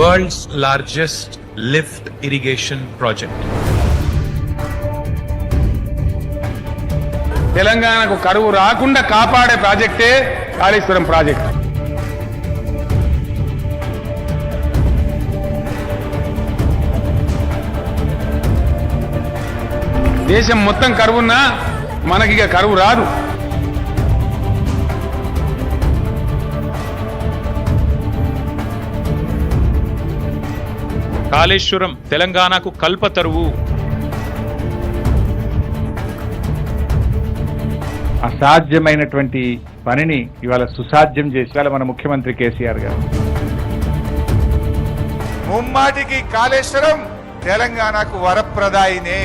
World's largest lift irrigation project తెలంగాణకు కరువు రాకుండా కాపాడే ప్రాజెక్టే కాళేశ్వరం ప్రాజెక్ట్. దేశం మొత్తం కరువున్నా మనకిక కరువు రాదు. కాళేశ్వరం తెలంగాణకు కల్పతరువు అసాధ్యమైనటువంటి పనిని ఇవాళ సుసాధ్యం చేసి ఇవాళ మన ముఖ్యమంత్రి కేసీఆర్ గారు. ముమ్మాటికి కాళేశ్వరం తెలంగాణకు వరప్రదాయినే.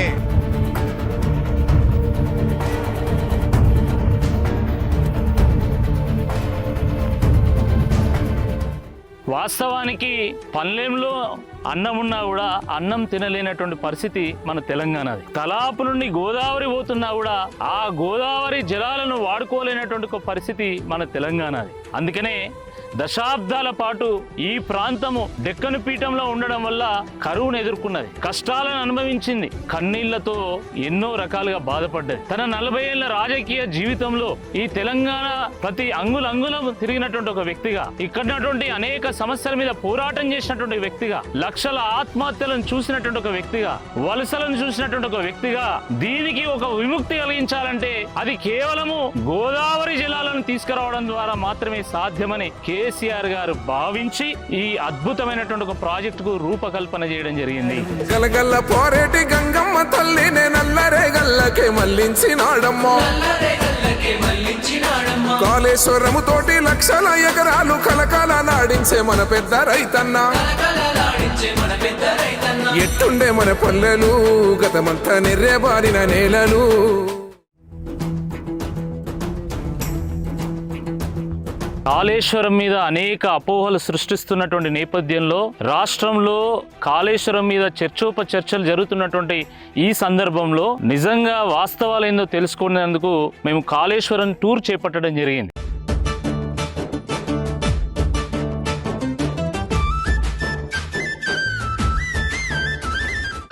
వాస్తవానికి పల్లెంలో అన్నం ఉన్నా కూడా అన్నం తినలేనటువంటి పరిస్థితి మన తెలంగాణది. తలాపు నుండి గోదావరి పోతున్నా కూడా ఆ గోదావరి జలాలను వాడుకోలేనటువంటి ఒక పరిస్థితి మన తెలంగాణది. అందుకనే దశాబ్దాల పాటు ఈ ప్రాంతము డెక్కను పీఠంలో ఉండడం వల్ల కరువును ఎదుర్కొన్నది. కష్టాలను అనుభవించింది. కన్నీళ్ళతో ఎన్నో రకాలుగా బాధపడ్డది. తన నలభై ఏళ్ళ రాజకీయ జీవితంలో ఈ తెలంగాణ ప్రతి అంగుల తిరిగినటువంటి ఒక వ్యక్తిగా ఇక్కడ అనేక సమస్యల మీద పోరాటం చేసినటువంటి వ్యక్తిగా లక్షల ఆత్మహత్యలను చూసినటువంటి ఒక వ్యక్తిగా వలసలను చూసినటువంటి ఒక వ్యక్తిగా దీనికి ఒక విముక్తి కలిగించాలంటే అది కేవలము గోదావరి జలాలను తీసుకురావడం ద్వారా మాత్రమే సాధ్యమని కేసీఆర్ గారు భావించి ఈ అద్భుతమైనటువంటి ఒక ప్రాజెక్టుకు రూపకల్పన చేయడం జరిగింది. గలగల్ల పోరేటి గంగమ్మ తల్లినే నల్లరే గల్లకే మళ్ళించినాడమ్మా. కాళేశ్వరము తోటి లక్షల ఎకరాలు కలకాల నాడించే మన పెద్ద రైతన్న. ఎట్టుండే మన పల్లెలు గతమంతా నెర్రెబారిన నేలలు. కాళేశ్వరం మీద అనేక అపోహలు సృష్టిస్తున్నటువంటి నేపథ్యంలో రాష్ట్రంలో కాళేశ్వరం మీద చర్చోపచర్చలు జరుగుతున్నటువంటి ఈ సందర్భంలో నిజంగా వాస్తవాలు ఏందో తెలుసుకునేందుకు మేము కాళేశ్వరం టూర్ చేపట్టడం జరిగింది.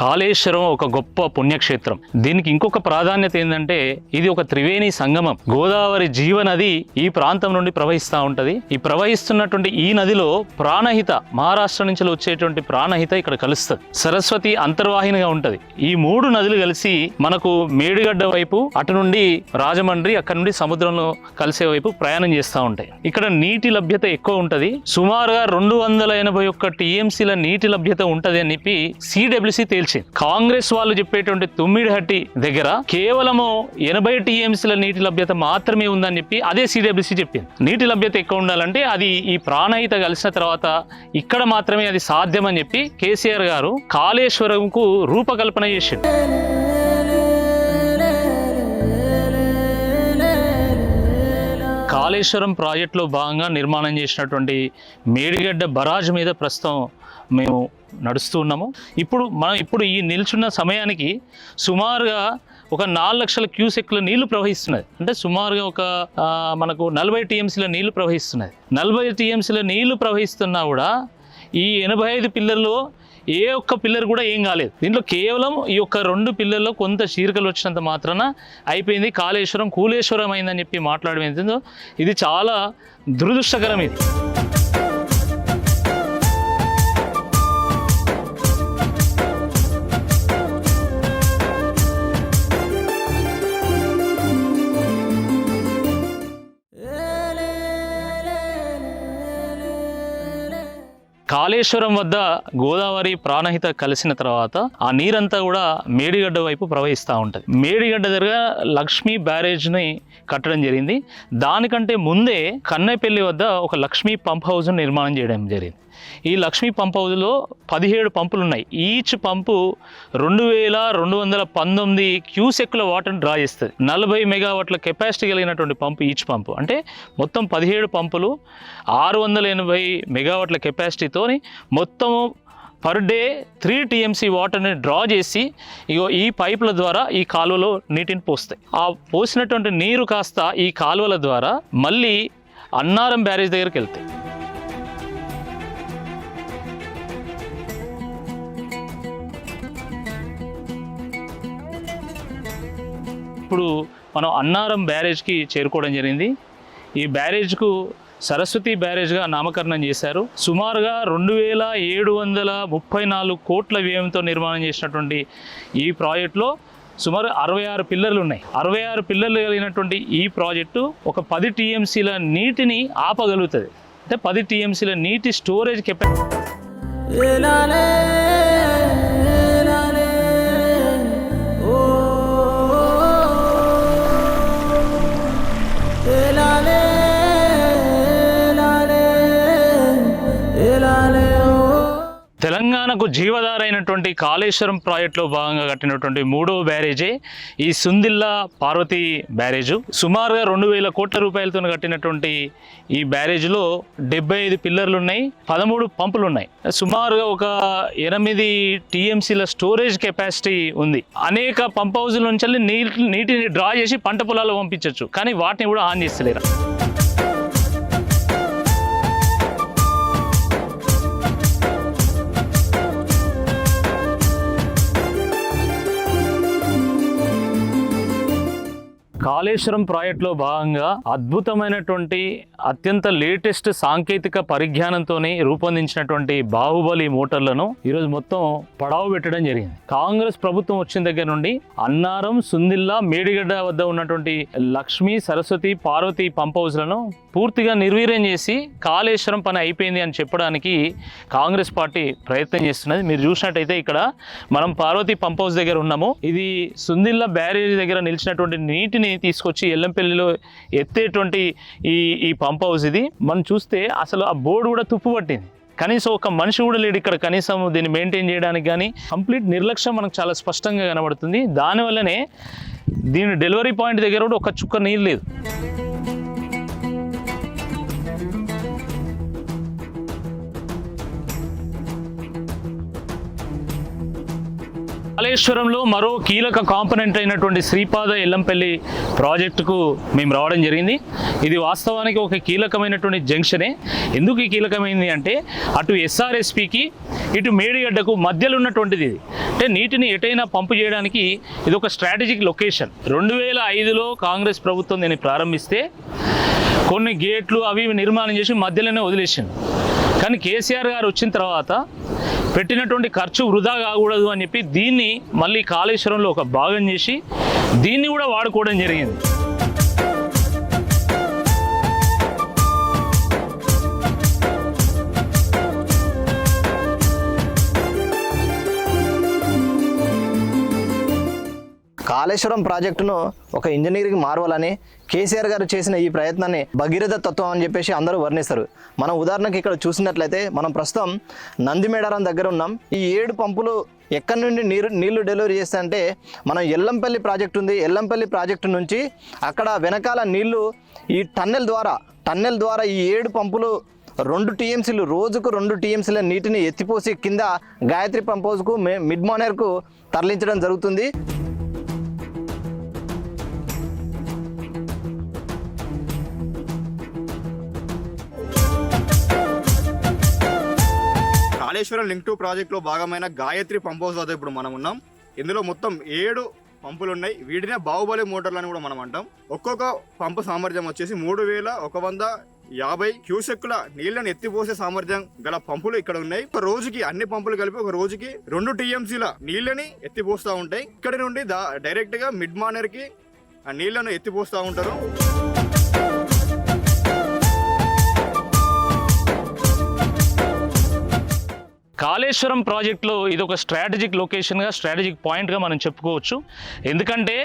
కాళేశ్వరం ఒక గొప్ప పుణ్యక్షేత్రం. దీనికి ఇంకొక ప్రాధాన్యత ఏంటంటే ఇది ఒక త్రివేణి సంగమం. గోదావరి జీవనది ఈ ప్రాంతం నుండి ప్రవహిస్తూ ఉంటుంది. ఈ ప్రవహిస్తున్నటువంటి ఈ నదిలో ప్రాణహిత మహారాష్ట్ర నుంచి వచ్చేటువంటి ప్రాణహిత ఇక్కడ కలుస్తుంది. సరస్వతి అంతర్వాహినిగా ఉంటుంది. ఈ మూడు నదులు కలిసి మనకు మేడిగడ్డ వైపు అటు నుండి రాజమండ్రి అక్కడ నుండి సముద్రంలో కలిసే వైపు ప్రయాణం చేస్తూ ఉంటాయి. ఇక్కడ నీటి లభ్యత ఎక్కువ ఉంటుంది. సుమారుగా రెండు వందల ఎనభై ఒక్క టీఎంసీల నీటి లభ్యత ఉంటుంది అని చెప్పి సిడబ్ల్యూసి వచ్చింది కాంగ్రెస్ వాళ్ళు చెప్పేటువంటి తుమ్మిడిహట్టి దగ్గర కేవలము ఎనభై టీఎంసీల నీటి లభ్యత మాత్రమే ఉందని చెప్పి అదే సిడబ్ల్యూసీ చెప్పింది. నీటి లభ్యత ఎక్కువ ఉండాలంటే అది ఈ ప్రాణహిత కలిసిన తర్వాత ఇక్కడ మాత్రమే అది సాధ్యమని చెప్పి కేసీఆర్ గారు కాళేశ్వరంకు రూపకల్పన చేసింది కాళేశ్వరం ప్రాజెక్టులో భాగంగా నిర్మాణం చేసినటువంటి మేడిగడ్డ బరాజ్ మీద ప్రస్తుతం మేము నడుస్తూ ఉన్నాము. ఇప్పుడు మనం ఇప్పుడు ఈ నిల్చున్న సమయానికి సుమారుగా ఒక నాలుగు లక్షల క్యూసెక్ల నీళ్ళు ప్రవహిస్తున్నాయి. అంటే సుమారుగా ఒక మనకు నలభై టీఎంసీల నీళ్ళు ప్రవహిస్తున్నాయి. నలభై టీఎంసీల నీళ్ళు ప్రవహిస్తున్నా కూడా ఈ ఎనభై ఐదు పిల్లర్లో ఏ ఒక్క పిల్లర్ కూడా ఏం కాలేదు. దీంట్లో కేవలం ఈ యొక్క రెండు పిల్లర్లో కొంత చీరికలు వచ్చినంత మాత్రాన అయిపోయింది. కాళేశ్వరం కూలేశ్వరం అయిందని చెప్పి మాట్లాడడం ఇది చాలా దురదృష్టకరం ఇది. కాళేశ్వరం వద్ద గోదావరి ప్రాణహిత కలిసిన తర్వాత ఆ నీరంతా కూడా మేడిగడ్డ వైపు ప్రవహిస్తూ ఉంటుంది. మేడిగడ్డ దగ్గర లక్ష్మీ బ్యారేజ్ని కట్టడం జరిగింది. దానికంటే ముందే కన్నెపల్లి వద్ద ఒక లక్ష్మీ పంప్ హౌస్ను నిర్మాణం చేయడం జరిగింది. ఈ లక్ష్మీ పంప్ హౌస్లో పదిహేడు పంపులు ఉన్నాయి ఈచ్ పంపు రెండు వేల రెండు వందల పంతొమ్మిది క్యూసెక్ల వాటర్ని డ్రా చేస్తుంది. నలభై మెగావాట్ల కెపాసిటీ కలిగినటువంటి పంపు ఈచ్ పంపు. అంటే మొత్తం పదిహేడు పంపులు ఆరు వందల ఎనభై మెగావాట్ల కెపాసిటీతో మొత్తము పర్ డే త్రీ టీఎంసీ వాటర్ని డ్రా చేసి ఇగో ఈ పైపుల ద్వారా ఈ కాలువలో నీటిని పోస్తాయి. ఆ పోసినటువంటి నీరు కాస్త ఈ కాలువల ద్వారా మళ్ళీ అన్నారం బ్యారేజ్ దగ్గరికి వెళ్తాయి. ఇప్పుడు మనం అన్నారం బ్యారేజ్కి చేరుకోవడం జరిగింది. ఈ బ్యారేజ్కు సరస్వతి బ్యారేజ్గా నామకరణం చేశారు. సుమారుగా రెండు వేల ఏడు వందల ముప్పై నాలుగు కోట్ల వ్యయంతో నిర్మాణం చేసినటువంటి ఈ ప్రాజెక్టులో సుమారు అరవై ఆరు పిల్లర్లు ఉన్నాయి. అరవై ఆరు పిల్లర్లు కలిగినటువంటి ఈ ప్రాజెక్టు ఒక పది టీఎంసీల నీటిని ఆపగలుగుతుంది. అంటే పది టీఎంసీల నీటి స్టోరేజ్ కెపాసిటీ మనకు జీవధార అయినటువంటి కాళేశ్వరం ప్రాజెక్టులో భాగంగా కట్టినటువంటి మూడో బ్యారేజే ఈ సుందిల్లా పార్వతి బ్యారేజు. సుమారుగా రెండు వేల కోట్ల రూపాయలతో కట్టినటువంటి ఈ బ్యారేజ్లో డెబ్బై ఐదు పిల్లర్లు ఉన్నాయి పదమూడు పంపులు ఉన్నాయి సుమారుగా ఒక ఎనిమిది టీఎంసీల స్టోరేజ్ కెపాసిటీ ఉంది. అనేక పంప్ హౌజ్ల నుంచి నీటి నీటిని డ్రా చేసి పంట పొలాల్లో పంపించవచ్చు కానీ వాటిని కూడా ఆన్ చేస్తలేరు. కాళేశ్వరం ప్రాజెక్టులో భాగంగా అద్భుతమైనటువంటి అత్యంత లేటెస్ట్ సాంకేతిక పరిజ్ఞానంతో రూపొందించినటువంటి బాహుబలి మోటార్లను ఈరోజు మొత్తం పడావు పెట్టడం జరిగింది. కాంగ్రెస్ ప్రభుత్వం వచ్చిన దగ్గర నుండి అన్నారం సుందిల్లా మేడిగడ్డ వద్ద ఉన్నటువంటి లక్ష్మీ సరస్వతి పార్వతి పంప్ హౌస్లను పూర్తిగా నిర్వీర్యం చేసి కాళేశ్వరం పని అయిపోయింది అని చెప్పడానికి కాంగ్రెస్ పార్టీ ప్రయత్నం చేస్తున్నది. మీరు చూసినట్టయితే ఇక్కడ మనం పార్వతి పంప్ హౌస్ దగ్గర ఉన్నాము. ఇది సుందిల్లా బ్యారేజ్ దగ్గర నిలిచినటువంటి నీటిని తీసుకొచ్చి ఎల్లంపల్లిలో ఎత్తేటువంటి ఈ ఈ పంప్ హౌస్ ఇది. మనం చూస్తే అసలు ఆ బోర్డు కూడా తుప్పు పట్టింది. కనీసం ఒక మనిషి కూడా లేడు ఇక్కడ. కనీసం దీన్ని మెయింటైన్ చేయడానికి కానీ కంప్లీట్ నిర్లక్ష్యం మనకు చాలా స్పష్టంగా కనబడుతుంది. దానివల్లనే దీని డెలివరీ పాయింట్ దగ్గర కూడా ఒక చుక్క నీళ్ళు లేదు. కాళేశ్వరంలో మరో కీలక కాంపనెంట్ అయినటువంటి శ్రీపాద ఎల్లంపల్లి ప్రాజెక్టుకు మేము రావడం జరిగింది. ఇది వాస్తవానికి ఒక కీలకమైనటువంటి జంక్షనే. ఎందుకు కీలకమైంది అంటే అటు ఎస్ఆర్ఎస్పికి ఇటు మేడిగడ్డకు మధ్యలో ఉన్నటువంటిది ఇది. అంటే నీటిని ఎటైనా పంపు చేయడానికి ఇది ఒక స్ట్రాటజిక్ లొకేషన్. రెండు వేల ఐదులో కాంగ్రెస్ ప్రభుత్వం దీన్ని ప్రారంభిస్తే కొన్ని గేట్లు అవి ఇవి నిర్మాణం చేసి మధ్యలోనే వదిలేసింది. కానీ కేసీఆర్ గారు వచ్చిన తర్వాత పెట్టినటువంటి ఖర్చు వృధా కాకూడదు అని చెప్పి దీన్ని మళ్ళీ కాళేశ్వరంలో ఒక భాగం చేసి దీన్ని కూడా వాడుకోవడం జరిగింది. కాళేశ్వరం ప్రాజెక్టును ఒక ఇంజనీరింగ్ మార్వలని కేసీఆర్ గారు చేసిన ఈ ప్రయత్నాన్ని భగీరథ తత్వం అని చెప్పేసి అందరూ వర్ణిస్తారు. మనం ఉదాహరణకి ఇక్కడ చూసినట్లయితే మనం ప్రస్తుతం నందిమేడారం దగ్గర ఉన్నాం. ఈ ఏడు పంపులు ఎక్కడి నుండి నీరు నీళ్ళు డెలివరీ చేస్తాయంటే మనం ఎల్లంపల్లి ప్రాజెక్టు ఉంది. ఎల్లంపల్లి ప్రాజెక్టు నుంచి అక్కడ వెనకాల నీళ్ళు ఈ టన్నెల్ ద్వారా టన్నెల్ ద్వారా ఈ ఏడు పంపులు రెండు టీఎంసీలు రోజుకు రెండు టీఎంసీల నీటిని ఎత్తిపోసి కింద గాయత్రి పంప్ హౌస్కు మే మిడ్ మార్నర్కు తరలించడం జరుగుతుంది. కాళేశ్వరం లింక్ టు ప్రాజెక్ట్లో భాగమైన గాయత్రి పంప్ హౌస్ వద్ద ఇప్పుడు మనం ఉన్నాం. ఇందులో మొత్తం ఏడు పంపులు ఉన్నాయి. వీటినే బాహుబలి మోటార్లు అని కూడా మనం అంటాం. ఒక్కొక్క పంపు సామర్థ్యం వచ్చేసి మూడు వేల ఒక వంద యాభై క్యూసెక్కుల నీళ్ళను ఎత్తిపోసే సామర్థ్యం గల పంపులు ఇక్కడ ఉన్నాయి. ఒక రోజుకి అన్ని పంపులు కలిపి ఒక రోజుకి రెండు టీఎంసీల నీళ్ళని ఎత్తిపోస్తూ ఉంటాయి. ఇక్కడ నుండి డైరెక్ట్గా మిడ్ మానర్కి ఆ నీళ్ళను ఎత్తిపోస్తూ ఉంటారు. కాళేశ్వరం ప్రాజెక్టులో ఇది ఒక స్ట్రాటజిక్ లొకేషన్గా స్ట్రాటజిక్ పాయింట్గా మనం చెప్పుకోవచ్చు. ఎందుకంటే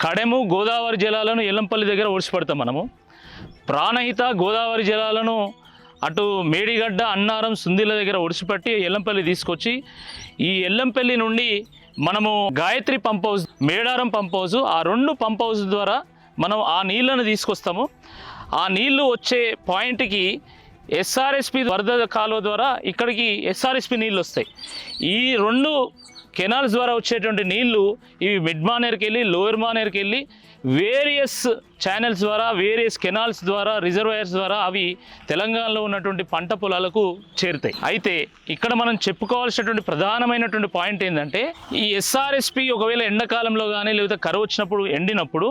కడెము గోదావరి జలాలను ఎల్లంపల్లి దగ్గర ఓడిసిపడతాం మనము. ప్రాణహిత గోదావరి జలాలను అటు మేడిగడ్డ అన్నారం సుందిల దగ్గర ఒడిసిపెట్టి ఎల్లంపల్లి తీసుకొచ్చి ఈ ఎల్లంపల్లి నుండి మనము Gayatri pump house Medaram pump house ఆ రెండు పంప్ హౌస్ ద్వారా మనం ఆ నీళ్ళను తీసుకొస్తాము. ఆ నీళ్ళు వచ్చే పాయింట్కి ఎస్ఆర్ఎస్పి వరద కాలువ ద్వారా ఇక్కడికి ఎస్ఆర్ఎస్పి నీళ్ళు వస్తాయి. ఈ రెండు కెనాల్స్ ద్వారా వచ్చేటువంటి నీళ్ళు ఇవి మిడ్ మానేర్కి వెళ్ళి లోయర్ మానేర్కి వెళ్ళి వేరియస్ ఛానల్స్ ద్వారా వేరియస్ కెనాల్స్ ద్వారా రిజర్వాయర్స్ ద్వారా అవి తెలంగాణలో ఉన్నటువంటి పంట పొలాలకు చేరుతాయి. అయితే ఇక్కడ మనం చెప్పుకోవాల్సినటువంటి ప్రధానమైనటువంటి పాయింట్ ఏంటంటే ఈ ఎస్ఆర్ఎస్పి ఒకవేళ ఎండాకాలంలో కానీ లేకపోతే కరువు వచ్చినప్పుడు ఎండినప్పుడు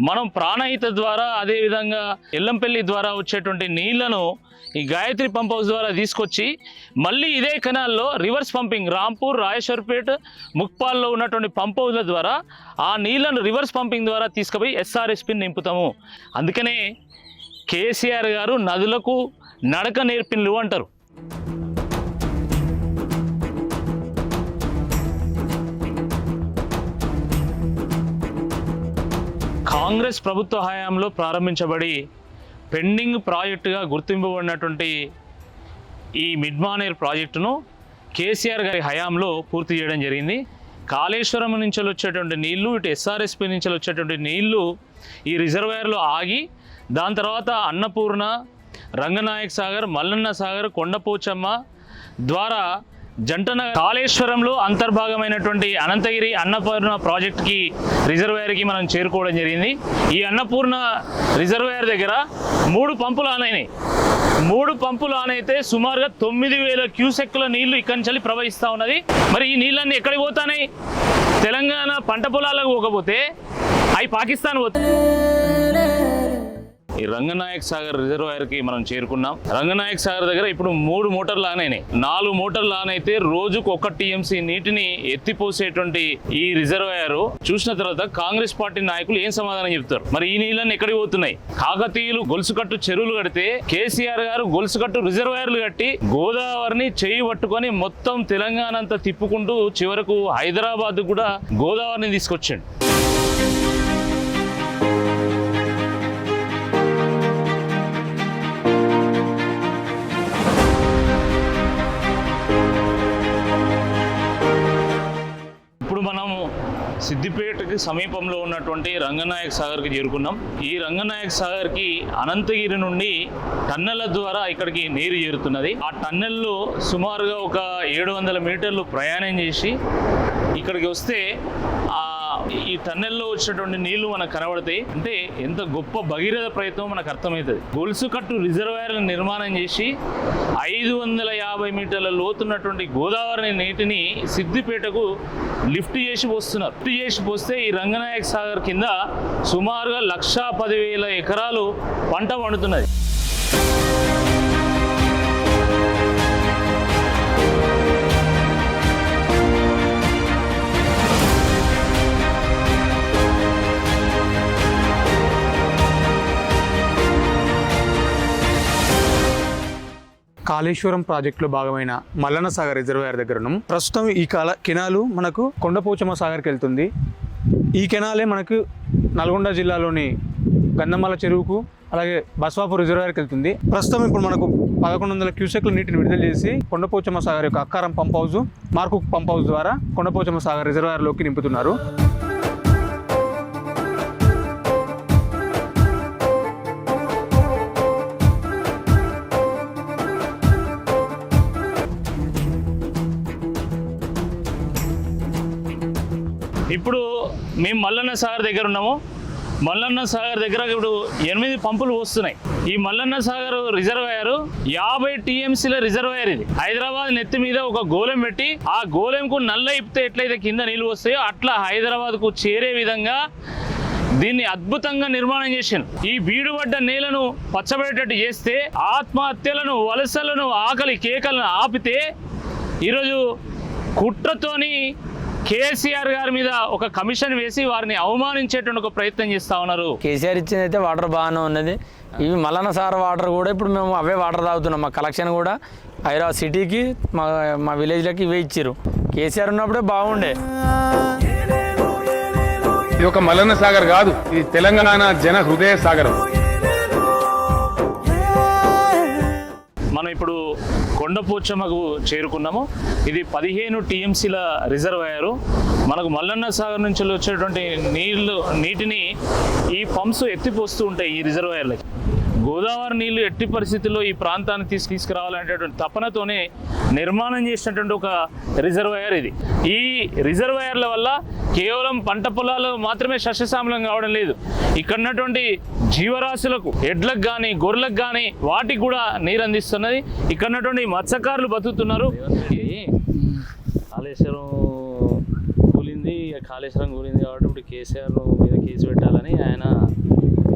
మనం ప్రాణహిత ద్వారా అదేవిధంగా ఎల్లంపల్లి ద్వారా వచ్చేటువంటి నీళ్ళను ఈ గాయత్రి పంప్ హౌస్ ద్వారా తీసుకొచ్చి మళ్ళీ ఇదే కెనాల్లో రివర్స్ పంపింగ్ రాంపూర్ రాయశ్వర్పేట ముక్పాల్లో ఉన్నటువంటి పంప్ హౌస్ల ద్వారా ఆ నీళ్ళను రివర్స్ పంపింగ్ ద్వారా తీసుకుపోయి ఎస్ఆర్ఎస్పిని నింపుతాము. అందుకనే కేసీఆర్ గారు నదులకు నడక నేర్పిన్లు అంటారు. కాంగ్రెస్ ప్రభుత్వ హయాంలో ప్రారంభించబడి పెండింగ్ ప్రాజెక్టుగా గుర్తింపబడినటువంటి ఈ మిడ్ మానేర్ ప్రాజెక్టును కేసీఆర్ గారి హయాంలో పూర్తి చేయడం జరిగింది. కాళేశ్వరం నుంచి వచ్చేటువంటి నీళ్ళు ఇటు ఎస్ఆర్ఎస్పి నుంచి వచ్చేటువంటి నీళ్ళు ఈ రిజర్వాయర్లో ఆగి దాని తర్వాత అన్నపూర్ణ రంగనాయక్ సాగర్ మల్లన్న సాగర్ కొండపోచమ్మ ద్వారా జంటన కాళేశ్వరంలో అంతర్భాగమైనటువంటి అనంతగిరి అన్నపూర్ణ ప్రాజెక్ట్కి రిజర్వేయర్కి మనం చేరుకోవడం జరిగింది. ఈ అన్నపూర్ణ రిజర్వాయర్ దగ్గర మూడు పంపులు ఆన్ అయినాయి. మూడు పంపులు ఆన్ అయితే సుమారుగా తొమ్మిది వేల క్యూసెక్ల నీళ్ళు ఇక్కడి నుంచి ప్రవహిస్తూ ఉన్నది. మరి ఈ నీళ్ళన్నీ ఎక్కడికి పోతాయి తెలంగాణ పంట పొలాలకు పోకపోతే అవి పాకిస్తాన్ పోతాయి ఈ రంగనాయక్ సాగర్ రిజర్వాయర్కి మనం చేరుకున్నాం. రంగనాయక్ సాగర్ దగ్గర ఇప్పుడు మూడు మోటార్లు ఆన్ అయినాయి నాలుగు మోటార్లు ఆన్ అయితే రోజుకు ఒక టీఎంసీ నీటిని ఎత్తిపోసేటువంటి ఈ రిజర్వాయర్ చూసిన తర్వాత కాంగ్రెస్ పార్టీ నాయకులు ఏం సమాధానం చెప్తారు? మరి ఈ నీళ్ళని ఎక్కడికి పోతున్నాయి? కాకతీయులు గొలుసుకట్టు చెరువులు కడితే కేసీఆర్ గారు గొలుసుకట్టు రిజర్వాయర్లు కట్టి గోదావరిని చేయి పట్టుకొని మొత్తం తెలంగాణ అంతా తిప్పుకుంటూ చివరకు హైదరాబాద్ కూడా గోదావరిని తీసుకొచ్చాడు. సిద్దిపేటకి సమీపంలో ఉన్నటువంటి రంగనాయక్ సాగర్కి చేరుకున్నాం. ఈ రంగనాయక్ సాగర్కి అనంతగిరి నుండి టన్నెల ద్వారా ఇక్కడికి నీరు చేరుతున్నది. ఆ టన్నెల్లో సుమారుగా ఒక ఏడు వందల మీటర్లు ప్రయాణం చేసి ఇక్కడికి వస్తే ఆ ఈ టన్నెల్లో వచ్చినటువంటి నీళ్ళు మనకు కనబడతాయి. అంటే ఎంత గొప్ప భగీరథ ప్రయత్నం మనకు అర్థమవుతుంది. గొలుసు కట్టు రిజర్వాయర్ల నిర్మాణం చేసి ఐదు వందల యాభై మీటర్ల లోతున్నటువంటి గోదావరి నీటిని సిద్దిపేటకు లిఫ్ట్ చేసి పోస్తున్నారు. లిఫ్ట్ చేసి పోస్తే ఈ రంగనాయక సాగర్ కింద సుమారుగా లక్షా పదివేల ఎకరాలు పంట పండుతున్నది. కాళేశ్వరం ప్రాజెక్టులో భాగమైన మల్లన్న సాగర్ రిజర్వాయర్ దగ్గర ఉన్నాం ప్రస్తుతం ఈ కాల కెనాలు మనకు కొండపోచమ్మ సాగర్కి వెళ్తుంది. ఈ కెనాలే మనకు నల్గొండ జిల్లాలోని గంధమాల చెరువుకు అలాగే బస్వాపూర్ రిజర్వాయర్కి వెళ్తుంది. ప్రస్తుతం ఇప్పుడు మనకు పదకొండు వందల క్యూసెక్ల నీటిని విడుదల చేసి కొండపోచమ్మ సాగర్ యొక్క Akkaram pump house Marku pump house ద్వారా కొండపోచమ్మ సాగర్ రిజర్వాయర్లోకి నింపుతున్నారు. ఇప్పుడు మేము మల్లన్న సాగర్ దగ్గర ఉన్నాము. మల్లన్న సాగర్ దగ్గర ఇప్పుడు ఎనిమిది పంపులు వస్తున్నాయి. ఈ మల్లన్న సాగర్ రిజర్వాయర్ యాభై టీఎంసీల రిజర్వాయర్ ఇది. హైదరాబాద్ నెత్తి మీద ఒక గోలెం పెట్టి ఆ గోళంకు నల్ల ఇప్పితే ఎట్లయితే కింద నీళ్ళు వస్తాయో అట్లా హైదరాబాద్కు చేరే విధంగా దీన్ని అద్భుతంగా నిర్మాణం చేశాను ఈ బీడుబడ్డ నేలను పచ్చబడేటట్టు చేస్తే ఆత్మహత్యలను వలసలను ఆకలి కేకలను ఆపితే ఈరోజు కుట్రతోని కేసీఆర్ గారి మీద ఒక కమిషన్ వేసి వారిని అవమానించేటువంటి ఒక ప్రయత్నం చేస్తా ఉన్నారు. కేసీఆర్ ఇచ్చింది అయితే వాటర్ బాగానే ఉన్నది. ఇవి మల్లన్న సార్ వాటర్ కూడా ఇప్పుడు మేము అవే వాటర్ తాగుతున్నాం. మా కలెక్షన్ కూడా హైదరాబాద్ సిటీకి మా మా విలేజ్లకి ఇవే ఇచ్చారు కేసీఆర్ ఉన్నప్పుడే బాగుండే. ఇది ఒక మల్లన్న సాగర్ కాదు ఇది తెలంగాణ జన హృదయ సాగరం. మనం ఇప్పుడు కొండపోచమ్మకు చేరుకున్నాము. ఇది పదిహేను టీఎంసీల రిజర్వాయరు. మనకు మల్లన్న సాగర్ నుంచి వచ్చేటువంటి నీళ్ళు నీటిని ఈ పంప్స్ ఎత్తిపోస్తూ ఉంటాయి ఈ రిజర్వాయర్లకి. గోదావరి నీళ్ళు ఎట్టి పరిస్థితుల్లో ఈ ప్రాంతాన్ని తీసుకు తీసుకురావాలనేటటువంటి తపనతోనే నిర్మాణం చేసినటువంటి ఒక రిజర్వాయర్ ఇది. ఈ రిజర్వాయర్ల వల్ల కేవలం పంట పొలాలు మాత్రమే సస్యశ్యామలం కావడం లేదు. ఇక్కడ ఉన్నటువంటి జీవరాశులకు ఎడ్లకు కానీ గొర్రెలకు కానీ వాటికి కూడా నీరు అందిస్తున్నది. ఇక్కడ ఉన్నటువంటి మత్స్యకారులు బతుకుతున్నారు. కాళేశ్వరం కూలింది ఇక కాళేశ్వరం కూలింది కాబట్టి ఇప్పుడు కేసీఆర్ మీద కేసు పెట్టాలని ఆయన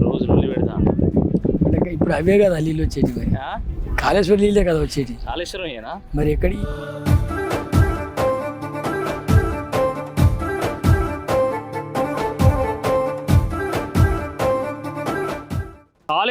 రోజు నుండి పెడతాను. ఇప్పుడు అవే కదా నీళ్ళు వచ్చేటి మరి. కాళేశ్వరం నీళ్ళే కదా వచ్చేటి కాళేశ్వరం మరి ఎక్కడి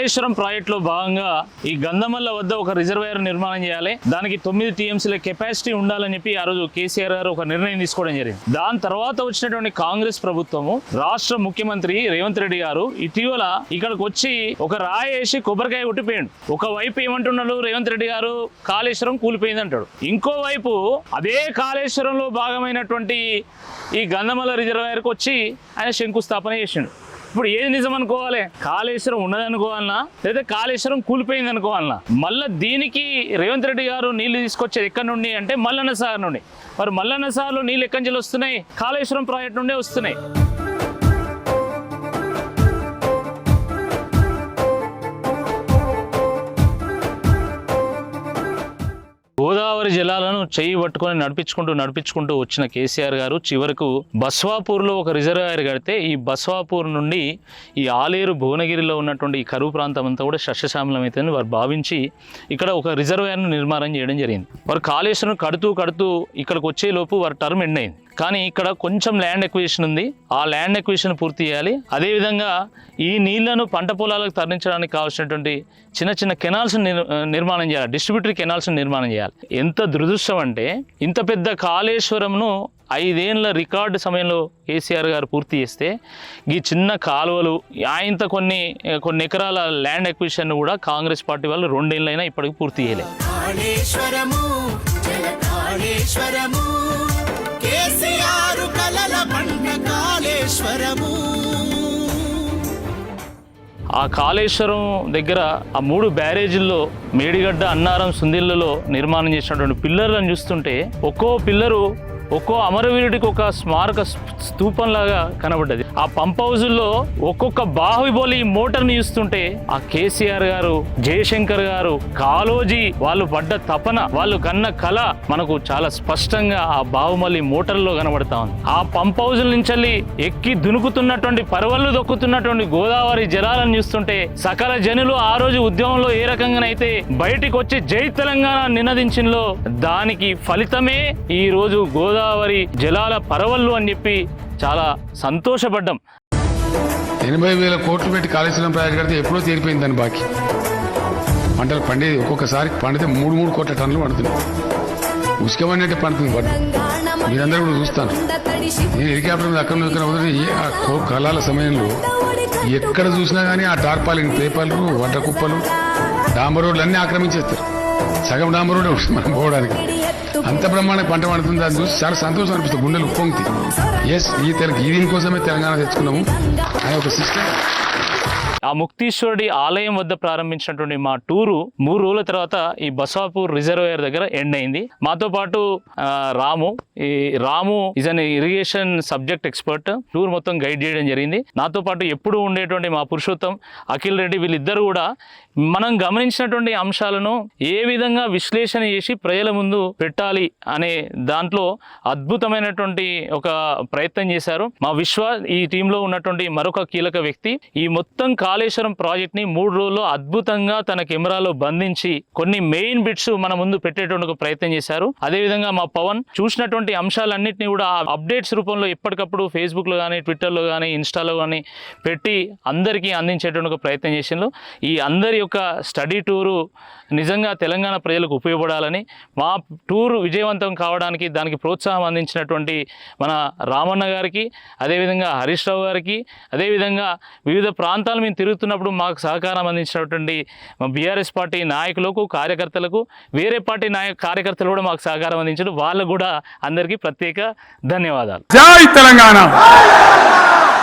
కాళేశ్వరం ప్రాజెక్టులో భాగంగా ఈ గంధమల్ల వద్ద ఒక రిజర్వాయర్ నిర్మాణం చేయాలి. దానికి తొమ్మిది టీఎంసీల కెపాసిటీ ఉండాలని చెప్పి ఆ రోజు కేసీఆర్ గారు ఒక నిర్ణయం తీసుకోవడం జరిగింది. దాని తర్వాత వచ్చినటువంటి కాంగ్రెస్ ప్రభుత్వము రాష్ట్ర ముఖ్యమంత్రి రేవంత్ రెడ్డి గారు ఇటీవల ఇక్కడికి వచ్చి ఒక రాయి వేసి కొబ్బరికాయ కొట్టిపోయాడు. ఒక వైపు ఏమంటున్నాడు రేవంత్ రెడ్డి గారు? కాళేశ్వరం కూలిపోయింది అంటాడు. ఇంకో వైపు అదే కాళేశ్వరంలో భాగమైనటువంటి ఈ గంధమల్ల రిజర్వాయర్కి వచ్చి ఆయన శంకుస్థాపన చేసిండు. ఇప్పుడు ఏది నిజం అనుకోవాలి? కాళేశ్వరం ఉన్నదనుకోవాలనా? లేదా కాళేశ్వరం కూలిపోయింది అనుకోవాలనా మళ్ళీ దీనికి రేవంత్ రెడ్డి గారు నీళ్ళు తీసుకొచ్చేది ఎక్కడి నుండి అంటే మల్లన్న సాగర్ నుండి. మరి మల్లన్న సాగర్లో నీళ్ళు ఎక్కడి నుంచి వస్తున్నాయి? కాళేశ్వరం ప్రాజెక్ట్ నుండే వస్తున్నాయి. గోదావరి చేయి పట్టుకొని నడిపించుకుంటూ నడిపించుకుంటూ వచ్చిన కేసీఆర్ గారు చివరకు బస్వాపూర్లో ఒక రిజర్వాయర్ కడితే ఈ బస్వాపూర్ నుండి ఈ ఆలేరు భువనగిరిలో ఉన్నటువంటి ఈ కరువు ప్రాంతం అంతా కూడా సస్యశ్యామలం అవుతుందని వారు భావించి ఇక్కడ ఒక రిజర్వాయర్ను నిర్మాణం చేయడం జరిగింది. వారు కాళేశ్వరం కడుతూ కడుతూ ఇక్కడికి వచ్చేలోపు వారి టర్మ్ ఎండ్ అయింది. కానీ ఇక్కడ కొంచెం ల్యాండ్ ఎక్విజిషన్ ఉంది. ఆ ల్యాండ్ ఎక్విజిషన్ పూర్తి చేయాలి. అదేవిధంగా ఈ నీళ్ళను పంట పొలాలకు తరలించడానికి కావాల్సినటువంటి చిన్న చిన్న కెనాల్స్ నిర్మాణం చేయాలి. డిస్ట్రిబ్యూటరీ కెనాల్స్ నిర్మాణం చేయాలి. ఎంత దురదృష్టం అంటే ఇంత పెద్ద కాళేశ్వరంను ఐదేళ్ళ రికార్డు సమయంలో కేసీఆర్ గారు పూర్తి చేస్తే ఈ చిన్న కాలువలు ఆయంత కొన్ని కొన్ని ఎకరాల ల్యాండ్ ఎక్విజిషన్ కూడా కాంగ్రెస్ పార్టీ వాళ్ళు రెండేళ్ళైనా ఇప్పటికి పూర్తి చేయలేదు. కాళేశ్వరము. ఆ కాళేశ్వరం దగ్గర ఆ మూడు బ్యారేజీల్లో మేడిగడ్డ అన్నారం సుందిళ్ళలో నిర్మాణం చేసినటువంటి పిల్లర్లను చూస్తుంటే ఒక్కో పిల్లరు ఒక్కో అమరవీరుడికి ఒక స్మారక స్తూపంలాగా కనబడ్డది. ఆ పంప్ హౌజుల్లో ఒక్కొక్క బాహుబలి మోటార్ని చూస్తుంటే ఆ కేసీఆర్ గారు జయశంకర్ గారు కాలోజీ వాళ్ళు పడ్డ తపన వాళ్ళు కన్న కళ మనకు చాలా స్పష్టంగా ఆ బాహుబలి మోటార్లో కనబడతా ఉంది. ఆ పంప్ హౌజుల నుంచి ఎక్కి దునుకుతున్నటువంటి పరవళ్ళు దొక్కుతున్నటువంటి గోదావరి జలాలను చూస్తుంటే సకల జనులు ఆ రోజు ఉద్యమంలో ఏ రకంగానైతే బయటికి వచ్చి జై తెలంగాణ నినదించిందో దానికి ఫలితమే ఈ రోజు గోదావరి గోదావరి జలాల పరవళ్ళు అని చెప్పి చాలా సంతోషపడ్డాం. ఎనభై వేల కోట్లు పెట్టి కాళేశ్వరం ప్రాజెక్ట్ కడితే ఎప్పుడో తీరిపోయింది దాని బాకీ. పంటలు పండేది ఒక్కొక్కసారి పండితే మూడు మూడు కోట్ల టన్నులు పండుతున్నాయి. ఉసుకమన్నట్టే పండుతుంది పంట. మీరందరూ కూడా చూస్తాను నేను హెలికాప్టర్ అక్కడ ఇక్కడ ఆ కో- కళాల సమయంలో ఎక్కడ చూసినా కానీ ఆ టార్పాలిన్ పేపర్లు వడ్డ కుప్పలు డాంబర్ రోడ్లు అన్నీ ఆక్రమించేస్తారు. సగం డాంబరుడే ఉంటుంది మనం పోవడానికి అంత బ్రహ్మాండ పంట పండుతుంది దాన్ని చూసి చాలా సంతోషం అనిపిస్తుంది. గుండెలు ఉప్పొంగి ఎస్ ఈ తెలంగాణ ఈ దీనికోసమే తెలంగాణ తెచ్చుకున్నాము. అనే ఒక సిస్టమ్ ఆ ముక్తీశ్వరుడి ఆలయం వద్ద ప్రారంభించినటువంటి మా టూరు మూడు రోజుల తర్వాత ఈ బసాపూర్ రిజర్వాయర్ దగ్గర ఎండ్ అయింది. మాతో పాటు రాము. ఈ Ramu is an irrigation subject expert tour మొత్తం గైడ్ చేయడం జరిగింది. నాతో పాటు ఎప్పుడు ఉండేటువంటి మా పురుషోత్తం అఖిల్ రెడ్డి వీళ్ళిద్దరు కూడా మనం గమనించినటువంటి అంశాలను ఏ విధంగా విశ్లేషణ చేసి ప్రజల ముందు పెట్టాలి అనే దాంట్లో అద్భుతమైనటువంటి ఒక ప్రయత్నం చేశారు. మా విశ్వ ఈ టీంలో ఉన్నటువంటి మరొక కీలక వ్యక్తి ఈ మొత్తం కాళేశ్వరం ప్రాజెక్ట్ని మూడు రోజుల్లో అద్భుతంగా తన కెమెరాలో బంధించి కొన్ని మెయిన్ బిట్స్ మన ముందు పెట్టేటువంటి ఒక ప్రయత్నం చేశారు. అదేవిధంగా మా పవన్ చూసినటువంటి అంశాలన్నింటినీ కూడా అప్డేట్స్ రూపంలో ఎప్పటికప్పుడు ఫేస్బుక్లో కానీ ట్విట్టర్లో కానీ ఇన్స్టాలో కానీ పెట్టి అందరికీ అందించేటువంటి ఒక ప్రయత్నం చేసిండ్రు. ఈ అందరి యొక్క స్టడీ టూరు నిజంగా తెలంగాణ ప్రజలకు ఉపయోగపడాలని మా టూర్ విజయవంతం కావడానికి దానికి ప్రోత్సాహం అందించినటువంటి మన రామన్న గారికి అదేవిధంగా హరీష్ రావు గారికి అదేవిధంగా వివిధ ప్రాంతాలు మేము తిరుగుతున్నప్పుడు మాకు సహకారం అందించినటువంటి మా బీఆర్ఎస్ పార్టీ నాయకులకు కార్యకర్తలకు వేరే పార్టీ నాయక కార్యకర్తలు కూడా మాకు సహకారం అందించారు వాళ్ళకు కూడా అందరికీ ప్రత్యేక ధన్యవాదాలు. జై తెలంగాణ!